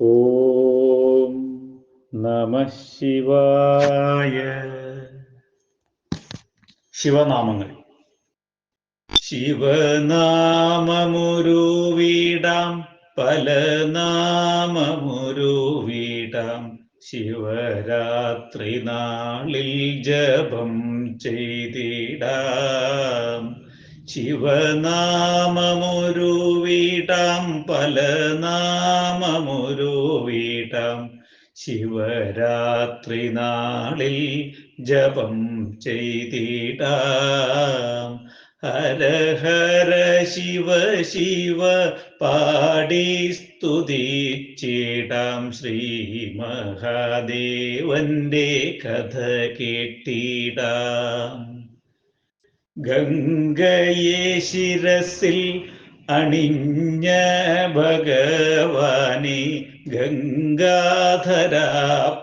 ഓം നമ ശിവായ. ശിവനാമങ്ങൾ. ശിവനാമമൊരു വീടാം പല ശിവരാത്രി നാളിൽ ജപം ചെയ്തിടാം. ശിവനാമമൊരു വീടാം പല നാമമൊരു വീടാം ശിവരാത്രി നാളിൽ ജപം ചെയ്തിടാം. ഹര ഹര ശിവ ശിവ പാടി സ്തുതിച്ചിടാം. ശ്രീ മഹാദേവന്റെ കഥ കേട്ടിടാം. ഗംഗയെ ശിരസിൽ അണിഞ്ഞ ഭഗവാനെ ഗംഗാധര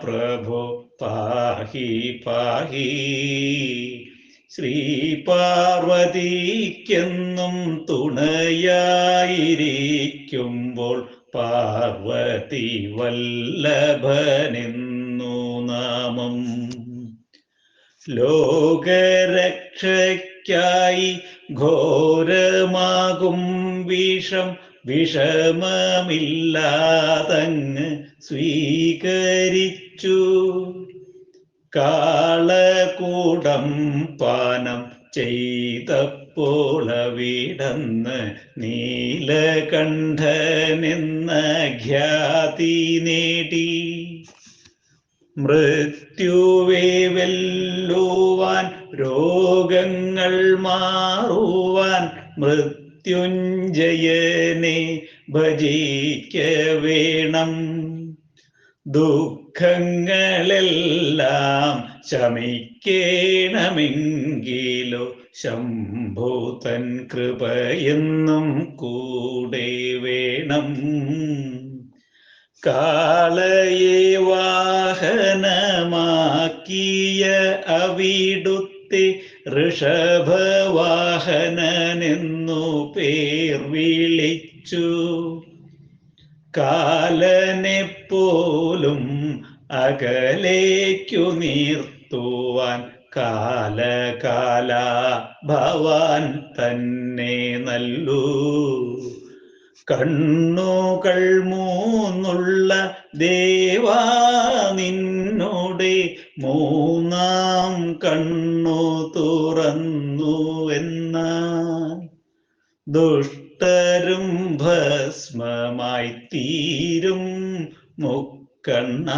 പ്രഭോ പാഹി പാഹി. ശ്രീ പാർവതിക്കെന്നും തുണയായിരിക്കുമ്പോൾ പാർവതി വല്ലഭനെന്നു നാമം. ലോകരക്ഷയ്ക്കായി ഘോരമാകും വിഷം. വിഷമമില്ലാതങ്ങ് സ്വീകരിച്ചു. കാളകൂടം പാനം ചെയ്തപ്പോളവിടന്ന് നീലകണ്ഠനെന്ന ഖ്യാതി നേടി. മൃത്യുവെ വെല്ലുവാൻ രോഗങ്ങൾ മാറുവാൻ മൃത്യുഞ്ജയനെ ഭജിക്ക വേണം. ദുഃഖങ്ങളെല്ലാം ശമിക്കേണമെങ്കിലോ ശംഭൂതൻ കൃപയെന്നും കൂടെ വേണം. കാളയെ വാഹനമാക്കിയ അവിടുത്തെ ഋഷഭവാഹനനെന്നു പേർ വിളിച്ചു. കാലനെ പോലും അകലേക്കു നീർത്തുവാൻ കാലകാല ഭവാൻ തന്നെ നല്ലൂ. കണ്ണുകൾ മൂന്നുള്ള ദേവാ നിന്നോടെ മൂന്നാം കണ്ണു തുറന്നു എന്ന ദുഷ്ടരും ഭസ്മമായി തീരും. മുക്കണ്ണ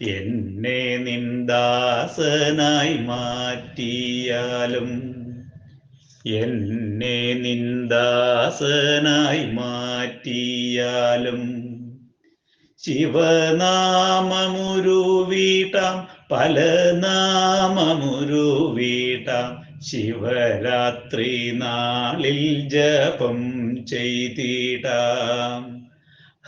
എന്നെ നിന്ദാസനായി മാറ്റിയാലും എന്നെ നിന്ദാസനായി മാറ്റിയാലും ശിവനാമമുരു വീട്ടാം പല നാമമുരു വീട്ടാം ശിവരാത്രി നാളിൽ ജപം ചെയ്തിടാം.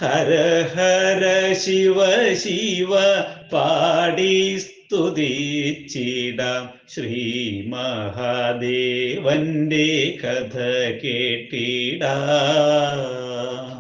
ഹര ഹര ശിവ ശിവ പാടി സ്തുതിച്ചിടാം ശ്രീ മഹാദേവന്റെ കഥ കേട്ടിടാം.